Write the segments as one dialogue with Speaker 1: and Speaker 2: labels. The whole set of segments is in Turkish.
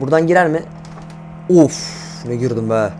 Speaker 1: Buradan girer mi? Of ne girdim be.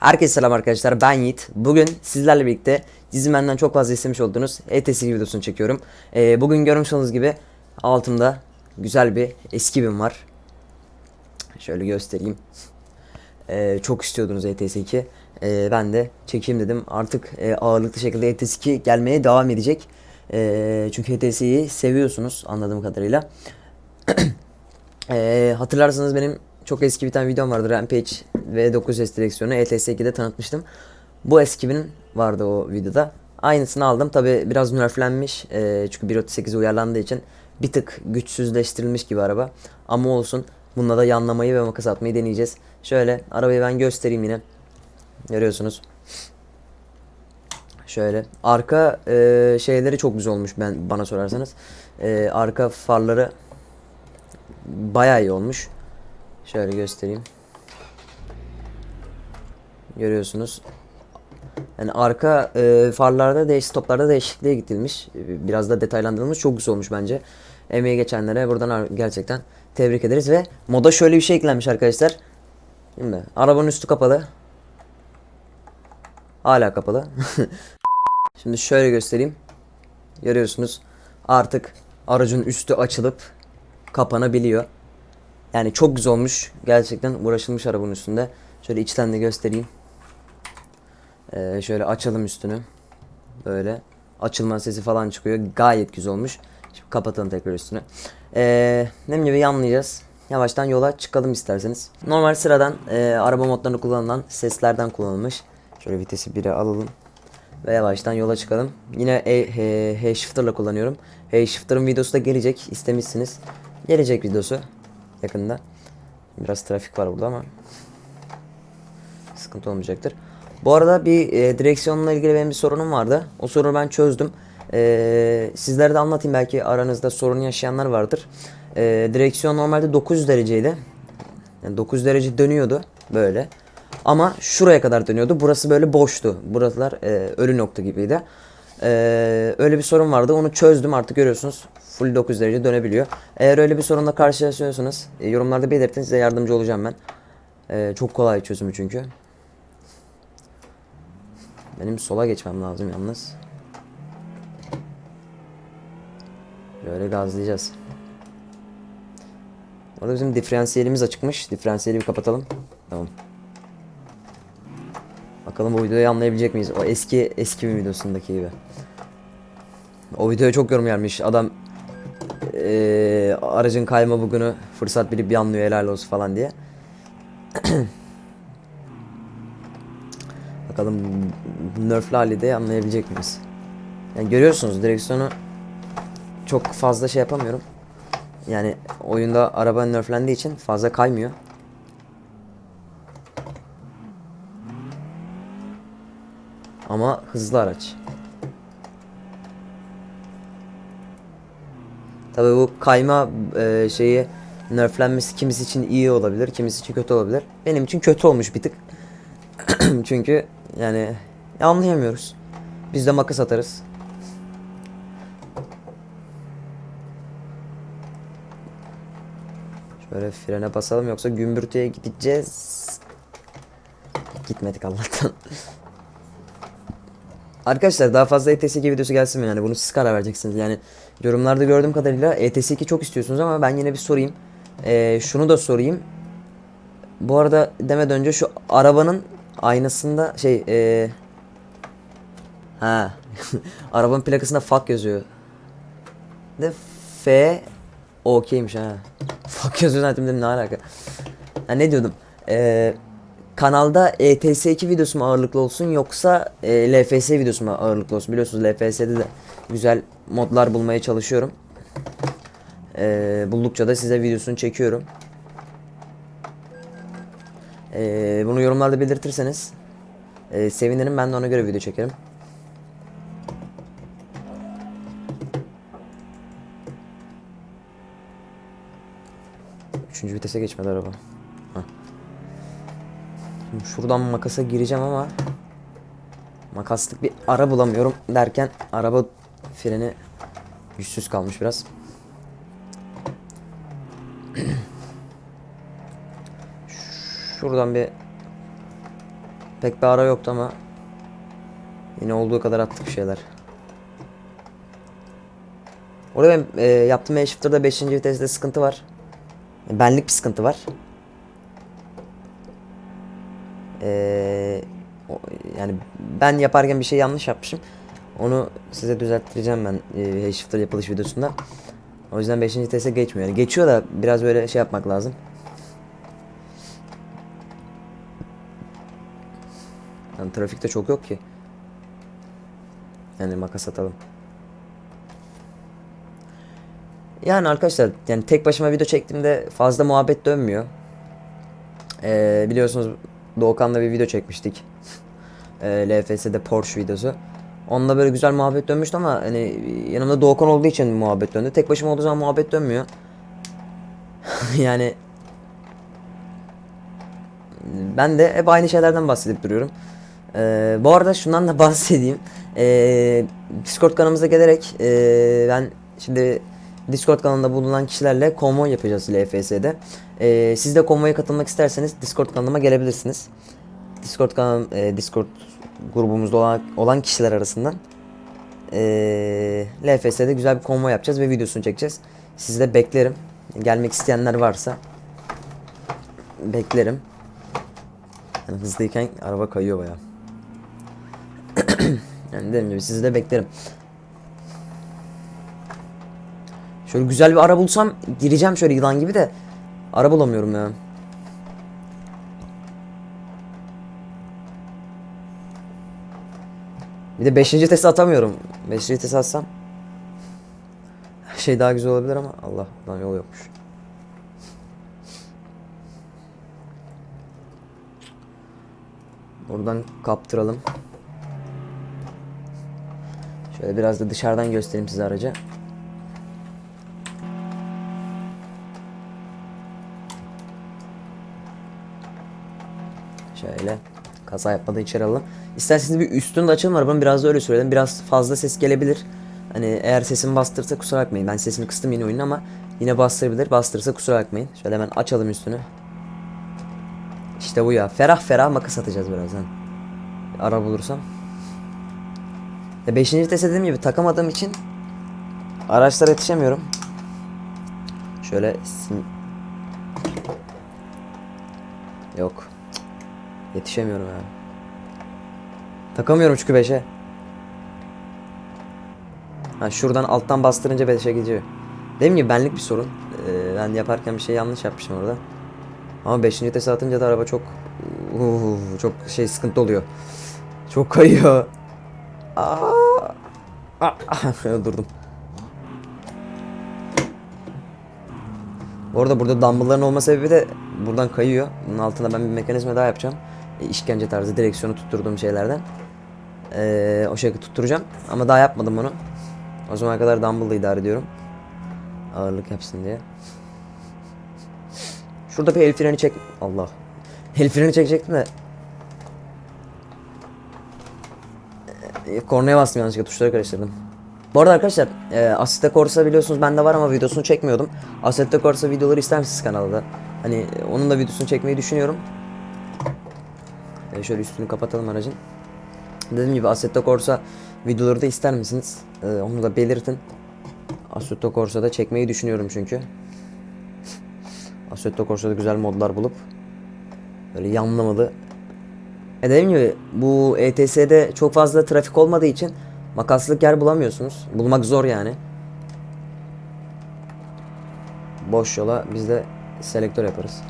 Speaker 1: Herkese selam arkadaşlar ben Yiğit. Bugün sizlerle birlikte dizimenden çok fazla istemiş olduğunuz ETS videosunu çekiyorum. Ee, bugün görmüş olduğunuz gibi altımda güzel bir eski bin var. Şöyle göstereyim. Ee, çok istiyordunuz ETS 2. Ee, ben de çekeyim dedim. Artık e, ağırlıklı şekilde ETS 2 gelmeye devam edecek. Ee, çünkü ETS'yi seviyorsunuz anladığım kadarıyla. Ee, hatırlarsanız benim çok eski bir tane videom vardı Rampage ve 9S direksiyonu ETS 2'de tanıtmıştım. Bu eskibinin vardı o videoda. Aynısını aldım. Tabi biraz nerflenmiş. Ee, çünkü 1.38'e uyarlandığı için bir tık güçsüzleştirilmiş gibi araba. Ama olsun. Bununla da yanlamayı ve makas atmayı deneyeceğiz. Şöyle arabayı ben göstereyim yine. Görüyorsunuz. Şöyle arka e, şeyleri çok güzel olmuş ben bana sorarsanız. E, arka farları bayağı iyi olmuş. Şöyle göstereyim. Görüyorsunuz. Yani arka e, farlarda değiş stoplarda değişikliğe gidilmiş. E, Biraz da detaylandırılmış. Çok güzel olmuş bence. Emeği geçenlere buradan gerçekten tebrik ederiz ve moda şöyle bir şey eklenmiş arkadaşlar. Şimdi arabanın üstü kapalı. Hala kapalı. Şimdi şöyle göstereyim. Görüyorsunuz. Artık aracın üstü açılıp kapanabiliyor. Yani çok güzel olmuş. Gerçekten uğraşılmış arabanın üstünde. Şöyle içten de göstereyim. Ee, şöyle açalım üstünü. Böyle. Açılma sesi falan çıkıyor. Gayet güzel olmuş. Şimdi kapatalım tekrar üstünü. Ee, dediğim gibi yanlayacağız. Yavaştan yola çıkalım isterseniz. Normal sıradan e, araba modlarında kullanılan seslerden kullanılmış. Şöyle vitesi 1'e alalım. Ve yavaştan yola çıkalım. Yine e, he, H shifter'la kullanıyorum. H shifter'ın videosu da gelecek. istemişsiniz. Gelecek videosu yakında. Biraz trafik var burada ama sıkıntı olmayacaktır. Bu arada bir e, direksiyonla ilgili benim bir sorunum vardı. O sorunu ben çözdüm. E, sizlere de anlatayım belki aranızda sorun yaşayanlar vardır. E, direksiyon normalde 900 dereceydi. Yani 9 derece dönüyordu böyle. Ama şuraya kadar dönüyordu. Burası böyle boştu. Buralar e, ölü nokta gibiydi. E, öyle bir sorun vardı. Onu çözdüm artık görüyorsunuz. Full 9 derece dönebiliyor. Eğer öyle bir sorunla karşılaşıyorsanız e, yorumlarda belirtin size yardımcı olacağım ben. E, çok kolay çözümü çünkü. Benim sola geçmem lazım yalnız. Böyle gazlayacağız. Orada bizim diferansiyelimiz açıkmış. Diferansiyeli bir kapatalım. Tamam. Bakalım bu videoyu anlayabilecek miyiz? O eski eski bir videosundaki gibi. O videoya çok yorum gelmiş. Adam eee, aracın kayma bugünü fırsat bilip yanlıyor helal olsun falan diye. Bakalım Nerf'li halde anlayabilecek miyiz? Yani görüyorsunuz direksiyonu çok fazla şey yapamıyorum. Yani oyunda araba nerflendiği için fazla kaymıyor. Ama hızlı araç. Tabii bu kayma e, şeyi nerflenmesi kimisi için iyi olabilir, kimisi için kötü olabilir. Benim için kötü olmuş bir tık. Çünkü yani anlayamıyoruz. Biz de makas atarız. Şöyle frene basalım yoksa gümbürtüye gideceğiz. Gitmedik Allah'tan. Arkadaşlar daha fazla ETS 2 videosu gelsin mi yani bunu siz karar vereceksiniz yani yorumlarda gördüğüm kadarıyla ETS 2 çok istiyorsunuz ama ben yine bir sorayım Ee, şunu da sorayım bu arada demeden önce şu arabanın aynasında şey ee... ha arabanın plakasında fuck yazıyor de F okeymiş ha fuck yazıyor zaten dedim ne alaka ha, ne diyordum Eee kanalda E ETS2 videosu mu ağırlıklı olsun yoksa e, LFS videosu mu ağırlıklı olsun? Biliyorsunuz LFS'de de güzel modlar bulmaya çalışıyorum. E, buldukça da size videosunu çekiyorum. Ee, bunu yorumlarda belirtirseniz e, sevinirim. Ben de ona göre video çekerim. Üçüncü vitese geçmedi araba. Şimdi şuradan makasa gireceğim ama makaslık bir ara bulamıyorum derken araba freni güçsüz kalmış biraz. Şuradan bir pek bir ara yoktu ama yine olduğu kadar attık şeyler. Orada ben e, yaptığım E-Shifter'da 5. viteste sıkıntı var. Benlik bir sıkıntı var. Ee, yani ben yaparken bir şey yanlış yapmışım. Onu size düzelttireceğim ben e, shifter yapılış videosunda. O yüzden 5. vitese geçmiyor. Yani geçiyor da biraz böyle şey yapmak lazım. Trafikte çok yok ki. Yani makas atalım. Yani arkadaşlar yani tek başıma video çektiğimde fazla muhabbet dönmüyor. Ee, biliyorsunuz Doğukan'la bir video çekmiştik. Ee, LFS'de Porsche videosu. Onunla böyle güzel muhabbet dönmüştü ama hani yanımda Doğukan olduğu için muhabbet döndü. Tek başıma olduğu zaman muhabbet dönmüyor. yani ben de hep aynı şeylerden bahsedip duruyorum. Ee, bu arada şundan da bahsedeyim. Ee, Discord kanalımıza gelerek ee, ben şimdi Discord kanalında bulunan kişilerle konvoy yapacağız LFS'de. Ee, siz de konvoya katılmak isterseniz Discord kanalıma gelebilirsiniz. Discord kanal, e, Discord grubumuzda olan, olan kişiler arasından ee, LFS'de güzel bir konvoy yapacağız ve videosunu çekeceğiz. Sizi de beklerim. Gelmek isteyenler varsa beklerim. Yani hızlıyken araba kayıyor bayağı. Yani dediğim gibi sizi de beklerim. Şöyle güzel bir ara bulsam gireceğim şöyle yılan gibi de ara bulamıyorum ya. Bir de 5. testi atamıyorum. 5. testi atsam şey daha güzel olabilir ama Allah lan yol yokmuş. Buradan kaptıralım. Şöyle biraz da dışarıdan göstereyim size aracı. Şöyle kaza yapmadan içeri alalım. İsterseniz bir üstünü de açalım arabanın biraz da öyle söyledim. Biraz fazla ses gelebilir. Hani eğer sesimi bastırırsa kusura bakmayın. Ben sesini kıstım yine oyunun ama yine bastırabilir. Bastırırsa kusura bakmayın. Şöyle hemen açalım üstünü. İşte bu ya. Ferah ferah makas atacağız birazdan. Ara bulursam. Ya 5. vitese dediğim gibi takamadığım için araçlara yetişemiyorum. Şöyle. Yok. Yetişemiyorum ya. Takamıyorum çünkü 5'e. Ha şuradan alttan bastırınca 5'e gidiyor. Dediğim gibi benlik bir sorun. Ee, ben yaparken bir şey yanlış yapmışım orada. Ama 5. vitese atınca da araba çok Uu, çok şey sıkıntı oluyor. Çok kayıyor. Aa! Aa! Durdum. Bu arada burada dumbbellların olma sebebi de buradan kayıyor. Bunun altında ben bir mekanizma daha yapacağım. E, işkence tarzı direksiyonu tutturduğum şeylerden. Ee, o şekilde tutturacağım. Ama daha yapmadım bunu. O zamana kadar dumbbell'la idare ediyorum. Ağırlık yapsın diye. Şurada bir el freni çek... Allah. El freni çekecektim de. Kornaya bastım yanlışlıkla tuşları karıştırdım. Bu arada arkadaşlar e, Assetto Corsa biliyorsunuz bende var ama videosunu çekmiyordum. Assetto Corsa videoları ister misiniz kanalda? Hani e, onun da videosunu çekmeyi düşünüyorum. E, şöyle üstünü kapatalım aracın. Dediğim gibi Assetto Corsa videoları da ister misiniz? E, onu da belirtin. Assetto Corsa'da çekmeyi düşünüyorum çünkü. Assetto Corsa'da güzel modlar bulup böyle yanlamalı. E dediğim gibi bu ETS'de çok fazla trafik olmadığı için makaslık yer bulamıyorsunuz. Bulmak zor yani. Boş yola biz de selektör yaparız.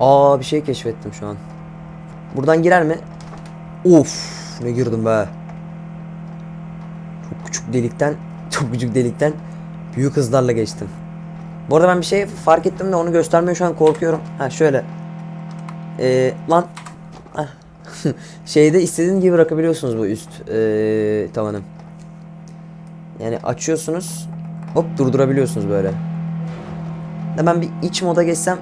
Speaker 1: Aa bir şey keşfettim şu an. Buradan girer mi? Of ne girdim be. Çok küçük delikten, çok küçük delikten büyük hızlarla geçtim. Bu arada ben bir şey fark ettim de onu göstermeye şu an korkuyorum. Ha şöyle. Ee, lan. Heh. şeyde istediğiniz gibi bırakabiliyorsunuz bu üst eee tavanı. Yani açıyorsunuz hop durdurabiliyorsunuz böyle. Hemen bir iç moda geçsem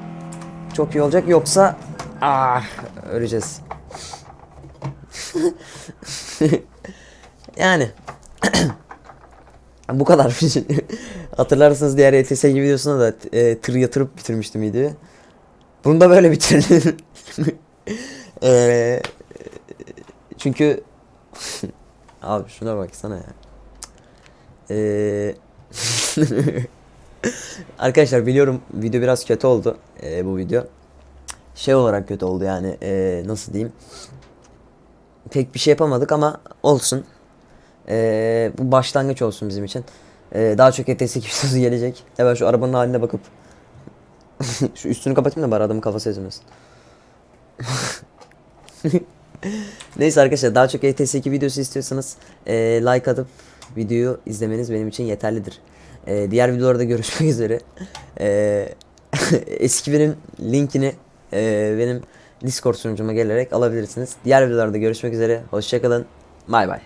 Speaker 1: çok iyi olacak yoksa ah öleceğiz. yani bu kadar. Hatırlarsınız diğer ETS videosunda da e, tır yatırıp bitirmiştim videoyu. Bunu da böyle bitirdim. Eee çünkü abi şuna baksana ya. Eee Arkadaşlar biliyorum video biraz kötü oldu eee, bu video. Şey olarak kötü oldu yani eee, nasıl diyeyim. Pek bir şey yapamadık ama olsun. Eee, bu başlangıç olsun bizim için. Eee, daha çok ETS videosu gelecek. Hemen şu arabanın haline bakıp şu üstünü kapatayım da bari adamın kafası ezilmesin. Neyse arkadaşlar daha çok ETS 2 videosu istiyorsanız eee, like atıp videoyu izlemeniz benim için yeterlidir. Eee, diğer videolarda görüşmek üzere. Eee eski birinin linkini eee, benim Discord sunucuma gelerek alabilirsiniz. Diğer videolarda görüşmek üzere. Hoşçakalın. Bay bay.